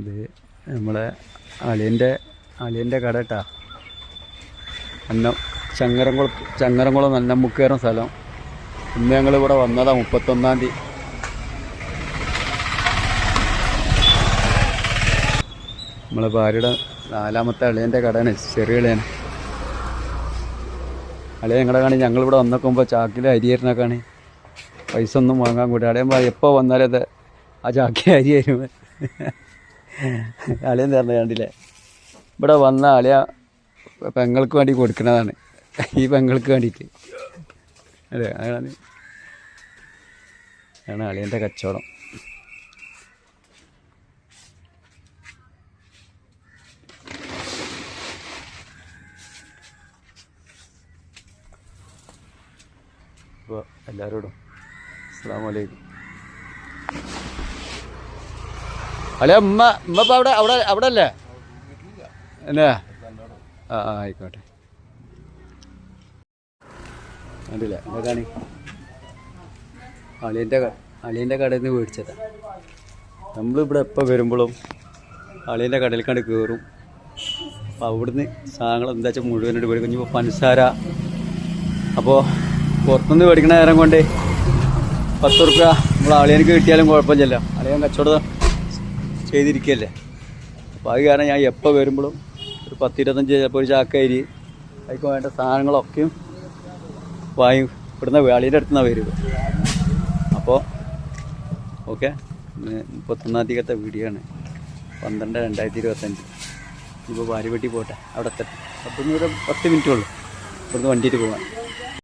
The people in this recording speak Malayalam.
ഇത് നമ്മളെ അളിയന്റെ അളിയന്റെ കട കേട്ടാ അന്നം ചങ്ങരംകുളം ചങ്ങരംകുളം നന്നമുക്കേറും സ്ഥലം. ഇന്ന് ഞങ്ങൾ ഇവിടെ വന്നതാ മുപ്പത്തൊന്നാം തീയതി നമ്മളെ ഭാര്യയുടെ നാലാമത്തെ അളിയന്റെ കടയാണ് ചെറിയ അളിയാണ് അളിയ ഞങ്ങളുടെ കാണി? ഞങ്ങളിവിടെ വന്നേക്കുമ്പോൾ ചാക്കിൽ അരി കാണി. പൈസ ഒന്നും വാങ്ങാൻ കൂടി. അളിയൻ എപ്പോൾ വന്നാലേ ആ ചാക്കിൽ അരി തരും അളിയൻ തരണ കണ്ടില്ലേ? ഇവിടെ വന്ന അളിയ പെങ്ങൾക്ക് വേണ്ടി കൊടുക്കുന്നതാണ്. ഈ പെങ്ങൾക്ക് വേണ്ടിയിട്ട്. അതെ അതാണ്. അതാണ് അളിയന്റെ കച്ചവടം. അപ്പോൾ എല്ലാവരോടും അസ്സാം വലൈക്കും അല്ലേ ഉമ്മ ഉമ്മ ഇപ്പം അവിടെ അവിടെ അവിടെ അല്ലേ? എന്നാ ആ ആയിക്കോട്ടെ. കണ്ടില്ല? എന്താ കാണി അളിയന്റെ അളിയന്റെ കടയിൽ നിന്ന് മേടിച്ചതാ. നമ്മളിവിടെ എപ്പോൾ വരുമ്പോഴും അളിയന്റെ കടയിൽ കണ്ട് കയറും അപ്പോൾ അവിടുന്ന് സാധനങ്ങൾ എന്താ വെച്ചാൽ മുഴുവനായിട്ട് മേടിക്കും. ഇപ്പോൾ പഞ്ചസാര. അപ്പോൾ പുറത്തുനിന്ന് മേടിക്കണ നേരം കൊണ്ട് പത്ത് റുപ്യ നമ്മൾ അളിയനക്ക് കിട്ടിയാലും കുഴപ്പമില്ലല്ലോ. അളിയൻ കച്ചവടം ചെയ്തിരിക്കുകയല്ലേ? അപ്പോൾ അത് കാരണം ഞാൻ എപ്പോൾ വരുമ്പോഴും ഒരു പത്തിരുപത്തഞ്ച് ചിലപ്പോൾ ഒരു ചാക്കരി അതിക്ക് വേണ്ട സാധനങ്ങളൊക്കെയും വാങ്ങി ഇവിടുന്ന് വേളിയുടെ അടുത്ത് നിന്നാണ് വരുന്നത് അപ്പോൾ ഓക്കെ. മുപ്പത്തൊന്നാം തീയതിക്കത്തെ വീഡിയോ ആണ്. പന്ത്രണ്ട് രണ്ടായിരത്തി ഇരുപത്തഞ്ച് ഇപ്പോൾ വാരിവെട്ടി പോട്ടെ. അവിടെ എത്തട്ടെ. അപ്പം ഒരു പത്ത് മിനിറ്റേ ഉള്ളൂ. ഇവിടുന്ന് വണ്ടിയിട്ട് പോകാൻ.